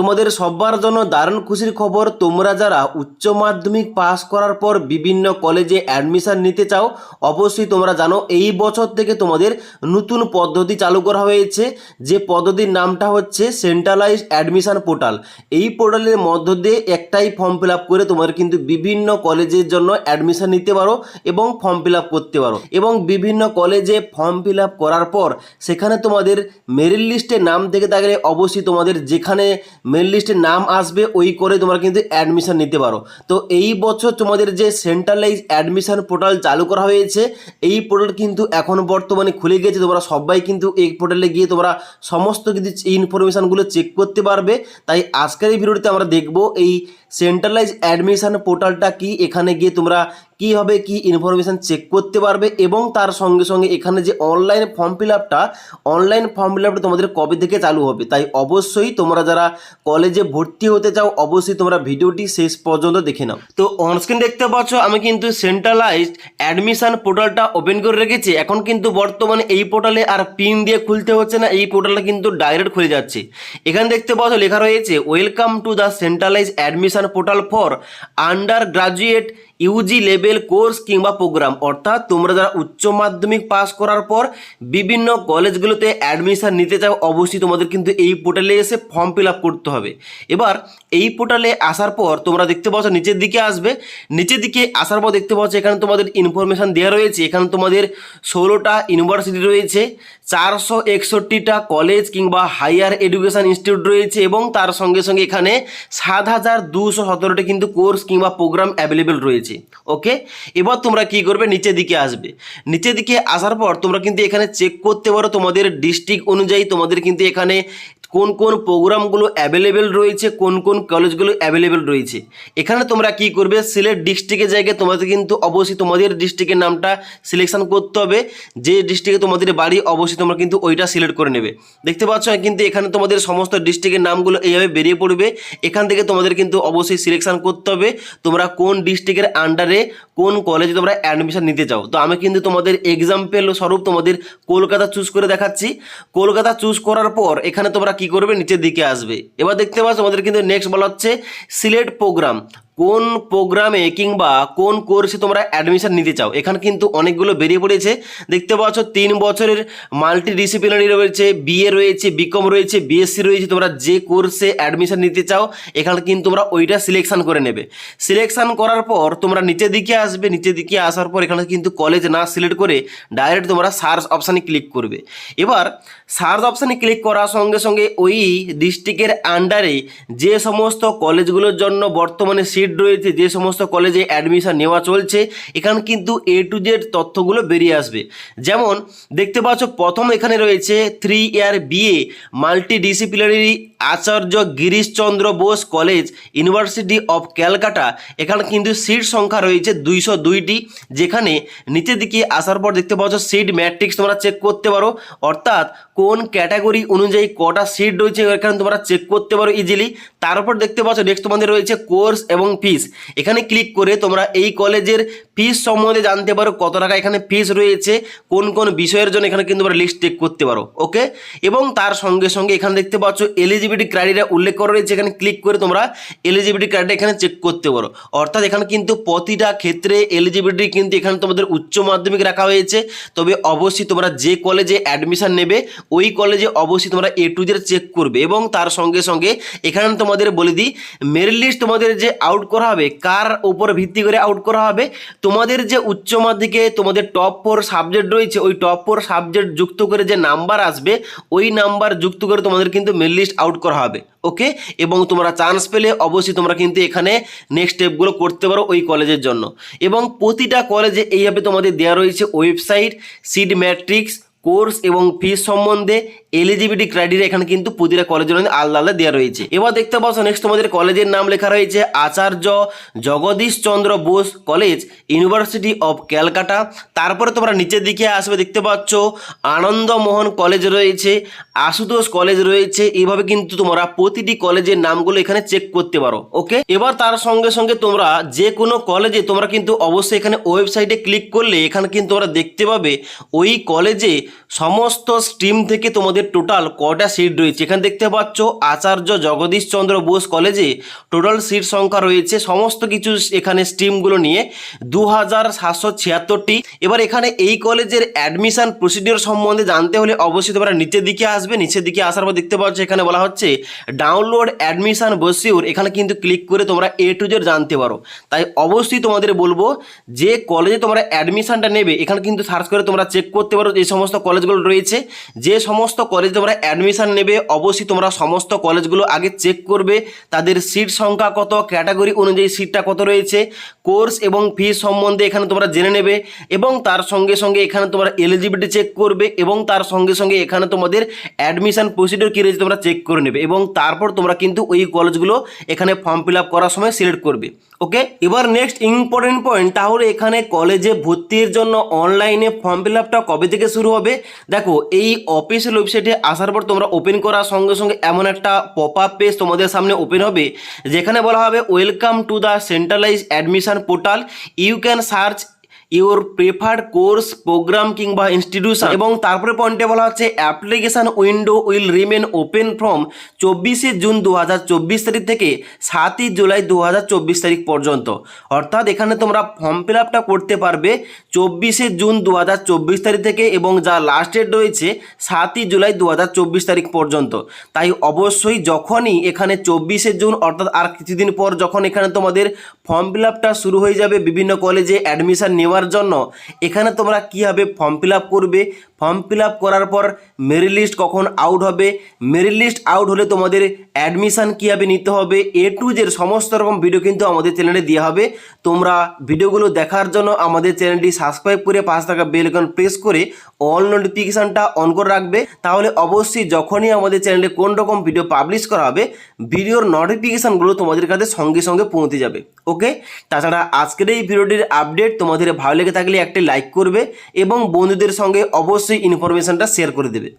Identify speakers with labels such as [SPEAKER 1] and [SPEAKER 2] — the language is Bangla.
[SPEAKER 1] তোমাদের সবার জন্য দারুণ খুশির খবর, তোমরা যারা উচ্চ মাধ্যমিক পাস করার পর বিভিন্ন কলেজে অ্যাডমিশন নিতে চাও, অবশ্যই তোমরা জানো এই বছর থেকে তোমাদের নতুন পদ্ধতি চালু করা হয়েছে। যে পদ্ধতির নামটা হচ্ছে সেন্ট্রালাইজড অ্যাডমিশন পোর্টাল এই পোর্টালের মধ্য দিয়ে একটাই ফর্ম ফিল আপ করে তোমার কিন্তু বিভিন্ন কলেজের জন্য অ্যাডমিশন নিতে পারো এবং ফর্ম ফিল আপ করতে পারো। এবং বিভিন্ন কলেজে ফর্ম ফিল আপ করার পর, সেখানে তোমাদের মেরিট লিস্টে নাম থেকে থাকলে অবশ্যই তোমাদের যেখানে মেরিট লিস্টে নাম আসবে, ওই করে তোমরা কিন্তু অ্যাডমিশান নিতে পারো। তো এই বছর তোমাদের যে সেন্ট্রালাইজ অ্যাডমিশান পোর্টাল চালু করা হয়েছে, এই পোর্টাল কিন্তু এখন বর্তমানে খুলে গেছে। তোমরা সবাই কিন্তু এই পোর্টালে গিয়ে তোমরা সমস্ত কিছু ইনফরমেশানগুলো চেক করতে পারবে। তাই আজকের এই ভিডিওটিতে আমরা দেখব, এই সেন্ট্রালাইজ অ্যাডমিশান পোর্টালটা কি? এখানে গিয়ে তোমরা কীভাবে কি ইনফরমেশান চেক করতে পারবে এবং তার সঙ্গে সঙ্গে এখানে যে অনলাইন ফর্ম ফিল আপটা অনলাইন ফর্ম ফিল আপটা তোমাদের কবে থেকে চালু হবে? তাই অবশ্যই তোমরা যারা কলেজে ভর্তি হতে চাও, অবশ্যই তোমরা ভিডিওটি শেষ পর্যন্ত দেখে নাও। তো অনস্ক্রিন দেখতে পাচ্ছ, আমি কিন্তু সেন্ট্রালাইজড অ্যাডমিশান পোর্টালটা ওপেন করে রেখেছি। এখন কিন্তু বর্তমানে এই পোর্টালে আর পিন দিয়ে খুলতে হচ্ছে না, এই পোর্টালটা কিন্তু ডাইরেক্ট খুলে যাচ্ছে। এখানে দেখতে পাচ্ছ, লেখা রয়েছে welcome to the centralize admission portal for under graduate UG level course কিংবা প্রোগ্রাম অর্থাৎ তোমরা যারা উচ্চ মাধ্যমিক পাস করার পর বিভিন্ন কলেজগুলোতে অ্যাডমিশন নিতে চাও, অবশ্যই তোমাদের কিন্তু এই পোর্টালে এসে ফর্ম ফিল করতে হবে। এবার এই পোর্টালে আসার পর তোমরা দেখতে পাচ্ছ নিচের দিকে আসবে। নিচের দিকে আসার পর দেখতে পাচ্ছ এখানে তোমাদের ইনফরমেশান দেওয়া রয়েছে। এখানে তোমাদের ষোলোটা ইউনিভার্সিটি রয়েছে, চারশো একষট্টিটা কলেজ কিংবা হাইয়ার এডুকেশন ইনস্টিটিউট রয়েছে এবং তার সঙ্গে সঙ্গে এখানে সাত হাজার দুশো সতেরোটি কিন্তু কোর্স কিংবা প্রোগ্রাম অ্যাভেলেবেল রয়েছে। ওকে এবার তোমরা কি করবে? নিচের দিকে আসবে। নিচের দিকে আসার পর তোমরা কিন্তু এখানে চেক করতে পারো তোমাদের ডিস্ট্রিক্ট অনুযায়ী তোমাদের কিন্তু এখানে কোন কোন প্রোগ্রামগুলো অ্যাভেলেবেল রয়েছে, কোন কোন কলেজগুলো অ্যাভেলেবেল রয়েছে। এখানে তোমরা কি করবে? সিলেট ডিস্ট্রিক্টের জায়গায় তোমাদের কিন্তু অবশ্যই তোমাদের ডিস্ট্রিক্টের নামটা সিলেকশন করতে হবে। যে ডিস্ট্রিক্টে তোমাদের বাড়ি, অবশ্যই তোমরা কিন্তু ওইটা সিলেক্ট করে নেবে। দেখতে পাচ্ছ, কিন্তু এখানে তোমাদের সমস্ত ডিস্ট্রিক্টের নামগুলো এইভাবে বেরিয়ে পড়বে। এখান থেকে তোমাদের কিন্তু অবশ্যই সিলেকশন করতে হবে। তোমরা কোন ডিস্ট্রিক্টের আন্ডারে কোন কলেজে তোমরা অ্যাডমিশন নিতে চাও। তো আমি কিন্তু তোমাদের এক্সাম্পল স্বরূপ তোমাদের কলকাতা চুজ করে দেখাচ্ছি। কলকাতা চুজ করার পর এখানে তোমরা কি করবে? নিচের দিকে আসবে। এবার দেখতে পাচ্ছ, আমাদের কিন্তু নেক্সট বলা হচ্ছে সিলেট প্রোগ্রাম কোন প্রোগ্রামে কিংবা কোন কোর্সে তোমরা অ্যাডমিশন নিতে চাও? এখানে কিন্তু অনেকগুলো বেরিয়ে পড়েছে। দেখতে পাচ্ছ, তিন বছরের মাল্টি ডিসিপ্লিনারি রয়েছে বিএ রয়েছে বিকম রয়েছে বিএসসি রয়েছে। তোমরা যে কোর্সে অ্যাডমিশন নিতে চাও, এখানে কিন্তু তোমরা ওইটা সিলেকশন করে নেবে। সিলেকশান করার পর তোমরা নিচের দিকে আসবে। নিচের দিকে আসার পর এখানে কিন্তু কলেজ না সিলেক্ট করে ডাইরেক্ট তোমরা সার্চ অপশানে ক্লিক করবে। এবার সার্চ অপশানে ক্লিক করার সঙ্গে সঙ্গে ওই ডিস্ট্রিক্টের আন্ডারে যে সমস্ত কলেজগুলোর জন্য বর্তমানে সিট রয়েছে, যে সমস্ত কলেজে অ্যাডমিশন নেওয়া চলছে, এখানে কিন্তু এ টু জেড তথ্যগুলো বেরিয়ে আসবে। যেমন, দেখতে পাচ্ছ, প্রথম এখানে রয়েছে three year BA multi disciplinary Acharya Girishchandra Bose college university of Calcutta এখানে কিন্তু সিট সংখ্যা রয়েছে দুইশো দুইটি, যেখানে নিচের দিকে আসার পর দেখতে পাচ্ছ সিট ম্যাট্রিক্স তোমরা চেক করতে পারো। অর্থাৎ, কোন ক্যাটাগরি অনুযায়ী কটা সিট রয়েছে, এখানে তোমরা চেক করতে পারো ইজিলি তারপর দেখতে পাচ্ছ নেক্সট তোমাদের রয়েছে কোর্স এবং ফিস এখানে ক্লিক করে তোমরা এই কলেজের ফিস সম্বন্ধে জানতে পারো কত টাকা এখানে ফিস রয়েছে, কোন কোন বিষয়ের জন্য এখানে কিন্তু তোমরা লিস্ট চেক করতে পারো ওকে এবং তার সঙ্গে সঙ্গে এখানে দেখতে পাচ্ছ এলিজিবিলিটি ক্রাইটেরিয়া উল্লেখ করা রয়েছে, এখানে ক্লিক করে তোমরা এলিজিবিলিটি ক্রাইটেরিয়া এখানে চেক করতে পারো। অর্থাৎ এখানে কিন্তু প্রতিটা ক্ষেত্রে এলিজিবিলিটি কিন্তু এখানে তোমাদের উচ্চ মাধ্যমিক রাখা হয়েছে, তবে অবশ্যই তোমরা যে কলেজে অ্যাডমিশন নেবে, ওই কলেজে অবশ্যই তোমরা এ টু জেড চেক করবে। এবং তার সঙ্গে সঙ্গে এখানে তোমাদের বলে দিই মেরিট লিস্ট তোমাদের যে আউট করা হবে? কার উপর ভিত্তি করে আউট করা হবে? তোমাদের যে উচ্চ মাধ্যমিকে তোমাদের টপ ফোর সাবজেক্ট রয়েছে, ওই টপ ফোর সাবজেক্ট যুক্ত করে যে নাম্বার আসবে, ওই নাম্বার যুক্ত করে তোমাদের কিন্তু মেরিট লিস্ট আউট করা হবে ওকে এবং তোমরা চান্স পেলে অবশ্যই তোমরা কিন্তু এখানে নেক্সট স্টেপগুলো করতে পারো ওই কলেজের জন্য। এবং প্রতিটা কলেজে এইভাবে তোমাদের দেওয়া রয়েছে ওয়েবসাইট সিড ম্যাট্রিক্স কোর্স এবং ফিস সম্বন্ধে এলিজিবিলিটি ক্রাইটেরিয়া এখানে কিন্তু প্রতিটা কলেজের মধ্যে আলাদা আলাদা দেওয়া রয়েছে। এবার দেখতে পাচ্ছ নেক্সট তোমাদের কলেজের নাম লেখা রয়েছে Acharya Jagadish Chandra Bose college university of Calcutta তারপরে তোমরা নিচের দিকে আসবে, দেখতে পাচ্ছ আনন্দমোহন কলেজ রয়েছে, আশুতোষ কলেজ রয়েছে। এইভাবে কিন্তু তোমরা প্রতিটি কলেজের নামগুলো এখানে চেক করতে পারো ওকে এবার তার সঙ্গে সঙ্গে তোমরা যে কোনো কলেজে তোমরা কিন্তু অবশ্যই এখানে ওয়েবসাইটে ক্লিক করলে এখানে কিন্তু তোমরা দেখতে পাবে ওই কলেজে সমস্ত স্ট্রিম থেকে তোমাদের টোটাল কটা সিট রয়েছে? এখানে দেখতে পাচ্ছ আচার্য জগদীশ চন্দ্র বোস কলেজে টোটাল সিট সংখ্যা রয়েছে। সমস্ত কিছু এখানে স্ট্রিমগুলো নিয়ে দু হাজার সাতশো ছিয়াত্তরটি। এবার এখানে এই কলেজের অ্যাডমিশান প্রসিডিওর সম্বন্ধে জানতে হলে অবশ্যই তোমরা নিচের দিকে আসবে। নিচের দিকে আসার পর দেখতে পাচ্ছ এখানে বলা হচ্ছে ডাউনলোড অ্যাডমিশান বসিওর এখানে কিন্তু ক্লিক করে তোমরা এ টু জেড জানতে পারো। তাই অবশ্যই তোমাদের বলব যে কলেজে তোমরা অ্যাডমিশানটা নেবে, এখানে কিন্তু সার্চ করে তোমরা চেক করতে পারো যে সমস্ত কলেজগুলো রয়েছে, যে সমস্ত কলেজে তোমরা অ্যাডমিশান নেবে, অবশ্যই তোমরা সমস্ত কলেজগুলো আগে চেক করবে, তাদের সিট সংখ্যা কত ক্যাটাগরি অনুযায়ী সিটটা কত রয়েছে কোর্স এবং ফিস সম্বন্ধে এখানে তোমরা জেনে নেবে এবং তার সঙ্গে সঙ্গে এখানে তোমরা এলিজিবিলিটি চেক করবে এবং তার সঙ্গে সঙ্গে এখানে তোমাদের অ্যাডমিশান প্রসিডিওর কী রয়েছে তোমরা চেক করে নেবে এবং তারপর তোমরা কিন্তু ওই কলেজগুলো এখানে ফর্ম ফিল করার সময় সিলেক্ট করবে। ওকে এবার নেক্সট ইম্পর্টেন্ট পয়েন্ট তাহলে এখানে কলেজে ভর্তির জন্য অনলাইনে ফর্ম ফিল আপটা কবে থেকে শুরু হবে? দেখো, এই অফিসিয়াল ওয়েবসাইটে আসার পর তোমরা ওপেন করার সঙ্গে সঙ্গে এমন একটা পপ আপ পেজ তোমাদের সামনে ওপেন হবে, যেখানে বলা হবে welcome to the centralize admission portal you can search your preferred course programme কিংবা ইনস্টিটিউশন এবং তারপরে পয়েন্টে বলা হচ্ছে application window will remain open from চব্বিশে জুন দু হাজার চব্বিশ তারিখ থেকে সাতই জুলাই দু হাজার চব্বিশ তারিখ পর্যন্ত। অর্থাৎ এখানে তোমরা ফর্ম ফিল আপটা করতে পারবে চব্বিশে জুন দু হাজার চব্বিশ তারিখ থেকে এবং যা লাস্ট ডেট রয়েছে সাতই জুলাই দু হাজার চব্বিশ তারিখ পর্যন্ত। তাই অবশ্যই যখনই এখানে চব্বিশে জুন অর্থাৎ আর কিছুদিন পর যখন এখানে তোমাদের ফর্ম ফিল আপটা শুরু হয়ে যাবে বিভিন্ন কলেজে অ্যাডমিশান নেওয়ার জন্য। এখানে তোমরা কীভাবে ফর্ম ফিল করবে? ফর্ম ফিল করার পর মেরিট লিস্ট কখন আউট হবে? মেরিট লিস্ট আউট হলে তোমাদের অ্যাডমিশন কীভাবে নিতে হবে? এ টু জের সমস্ত রকম ভিডিও কিন্তু আমাদের চ্যানেলে দেওয়া হবে। তোমরা ভিডিওগুলো দেখার জন্য আমাদের চ্যানেলটি সাবস্ক্রাইব করে পাঁচ টাকা বেল আইকন প্রেস করে অল নোটিফিকেশানটা অন করে রাখবে। তাহলে অবশ্যই যখনই আমাদের চ্যানেলে কোন রকম ভিডিও পাবলিশ করা হবে ভিডিওর নোটিফিকেশানগুলো তোমাদের কাছে সঙ্গে সঙ্গে পৌঁছে যাবে। ওকে তাছাড়া আজকের এই ভিডিওটির আপডেট তোমাদের ভালো লেগে থাকলে একটি লাইক করবে এবং বন্ধুদের সঙ্গে অবশ্যই ইনফরমেশনটা শেয়ার করে দেবে।